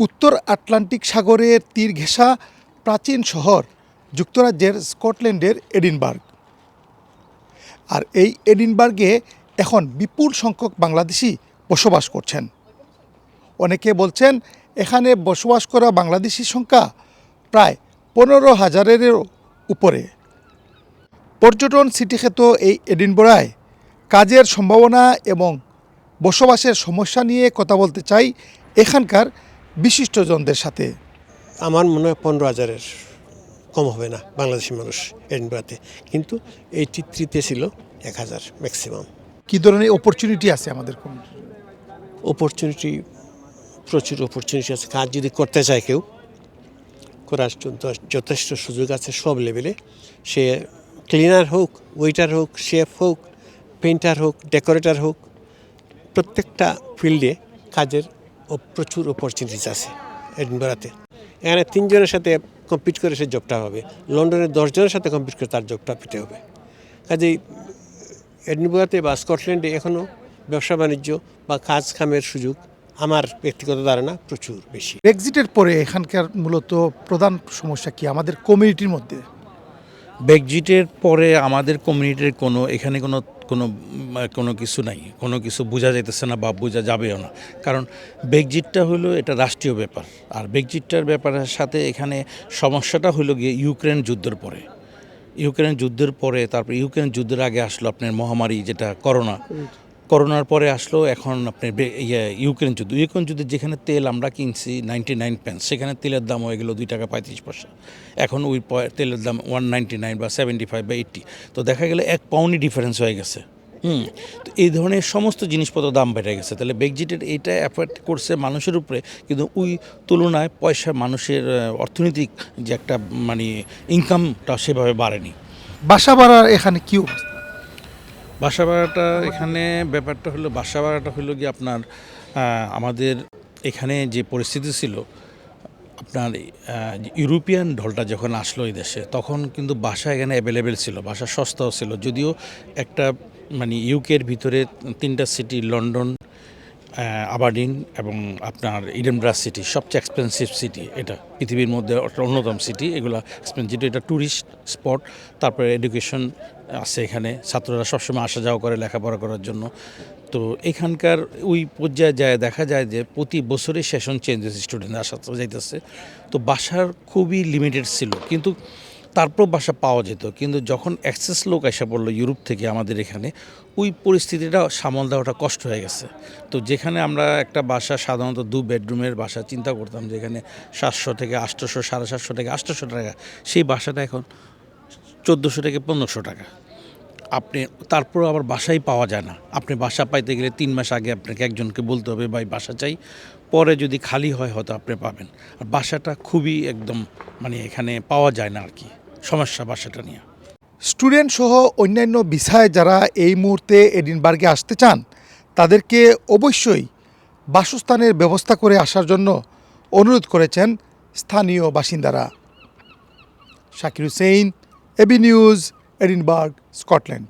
উত্তর আটলান্টিক সাগরের তীর ঘেঁষা প্রাচীন শহর যুক্তরাজ্যের স্কটল্যান্ডের এডিনবার্গ। আর এই এডিনবার্গে এখন বিপুল সংখ্যক বাংলাদেশি বসবাস করছেন। অনেকে বলছেন, এখানে বসবাস করা বাংলাদেশির সংখ্যা প্রায় পনেরো হাজারেরও উপরে। পর্যটন সিটি খ্যাত এই এডিনবরায় কাজের সম্ভাবনা এবং বসবাসের সমস্যা নিয়ে কথা বলতে চাই এখানকার বিশিষ্টজনদের সাথে? আমার মনে হয় পনেরো হাজারের কম হবে না বাংলাদেশি মানুষ এডিনবরাতে। কিন্তু এই থ্রিতে ছিল এক হাজার ম্যাক্সিমাম কী ধরনের অপরচুনিটি আছে আমাদের? অপরচুনিটি প্রচুর অপরচুনিটি আছে। কাজ যদি করতে চায় কেউ করার জন্য যথেষ্ট সুযোগ আছে সব লেভেলে সে ক্লিনার হোক ওয়েটার হোক শেফ হোক পেন্টার হোক ডেকোরেটর হোক প্রত্যেকটা ফিল্ডে কাজের প্রচুর অপরচুনিটিস আছে এডিনবরাতে। এখানে তিনজনের সাথে কম্পিট করে সে জবটা হবে। লন্ডনের দশজনের সাথে কম্পিট করে তার জবটা পেতে হবে। কাজেই, এডিনবরাতে বা স্কটল্যান্ডে এখনও ব্যবসা বাণিজ্য বা কাজ কামের সুযোগ আমার ব্যক্তিগত ধারণা প্রচুর বেশি। ব্রেক্সিটের পরে এখানকার মূলত প্রধান সমস্যা কি আমাদের কমিউনিটির মধ্যে? ব্রেকজিটের পরে আমাদের কমিউনিটির কোনো, এখানে কোনো কোনো কোনো কিছু নাই। কোনো কিছু বোঝা যাইতেছে না বা বোঝা যাবেও না। কারণ ব্রেকজিটটা হলো এটা রাষ্ট্রীয় ব্যাপার। আর ব্রেকজিটটার ব্যাপারের সাথে এখানে সমস্যাটা হলো গিয়ে ইউক্রেন যুদ্ধের পরে। ইউক্রেন যুদ্ধের পরে, তারপর ইউক্রেন যুদ্ধের আগে আসলো আপনার মহামারী যেটা, করোনা। করোনার পরে আসলো এখন আপনি ইয়ে ইউক্রেন যুদ্ধ। ইউক্রেন যুদ্ধে যেখানে তেল আমরা কিনছি নাইনটি নাইন পেন্স সেখানে তেলের দাম হয়ে গেলো দুই টাকা পঁয়ত্রিশ পয়সা। এখন ওই তেলের দাম ওয়ান নাইনটি নাইন বা সেভেন্টি ফাইভ বা এইট্টি তো দেখা গেলে এক পাউন্ডই ডিফারেন্স হয়ে গেছে। হুম, তো এই ধরনের সমস্ত জিনিসপত্র দাম বেড়ে গেছে। তাহলে ব্রেক্সিটের এইটা এফেক্ট করছে মানুষের উপরে, কিন্তু ওই তুলনায় পয়সা মানুষের অর্থনৈতিক যে একটা মানে ইনকামটা সেভাবে বাড়েনি। বাসা বাড়ার এখানে কী অবস্থা? বাসা ভাড়াটা এখানে ব্যাপারটা হলো, বাসা ভাড়াটা হলো গিয়ে আপনার আমাদের এখানে যে পরিস্থিতি ছিল, আপনার ইউরোপিয়ান ঢলটা যখন আসলো এই দেশে, তখন কিন্তু বাসা এখানে অ্যাভেলেবেল ছিল, বাসা সস্তাও ছিল। যদিও একটা মানে ইউকের ভিতরে তিনটা সিটি লন্ডন আবারডিন এবং আপনার ইডেনব্রা সিটি সবচেয়ে এক্সপেন্সিভ সিটি এটা। পৃথিবীর মধ্যে অন্যতম সিটি এগুলো এক্সপেন্সিভ এটা ট্যুরিস্ট স্পট তারপরে এডুকেশন আছে এখানে। ছাত্ররা সবসময় আসা যাওয়া করে, লেখাপড়া করার জন্য। তো এখানকার ওই পর্যায়ে যায়, দেখা যায় যে প্রতি বছরে সেশন চেঞ্জ হয়েছে স্টুডেন্ট আসা যাইতেছে। তো বাসার খুবই লিমিটেড ছিল। কিন্তু তারপর বাসা পাওয়া যেত। কিন্তু যখন অ্যাক্সেস লোক এসে পড়ল ইউরোপ থেকে আমাদের এখানে, ওই পরিস্থিতিটা সামাল দেওয়াটা কষ্ট হয়ে গেছে। তো যেখানে আমরা একটা বাসা, সাধারণত দু বেডরুমের বাসা, চিন্তা করতাম যেখানে সাতশো থেকে আটশোশো সাড়ে সাতশো থেকে আটশোশো টাকা, সেই বাসাটা এখন চোদ্দোশো থেকে পনেরোশো টাকা। আপনি তারপর আবার বাসাই পাওয়া যায় না। আপনি বাসা পাইতে গেলে তিন মাস আগে আপনাকে একজনকে বলতে হবে, ভাই, বাসা চাই। পরে যদি খালি হয়, হয়তো আপনি পাবেন। আর বাসাটা খুবই একদম মানে এখানে পাওয়া যায় না আর কি। সমস্যা বা সেটা নিয়ে। স্টুডেন্ট সহ অন্যান্য বিষয় যারা এই মুহূর্তে এডিনবার্গে আসতে চান, তাদেরকে অবশ্যই বাসস্থানের ব্যবস্থা করে আসার জন্য অনুরোধ করেছেন স্থানীয় বাসিন্দারা। Shakir Hussain AB news, Edinburgh, Scotland.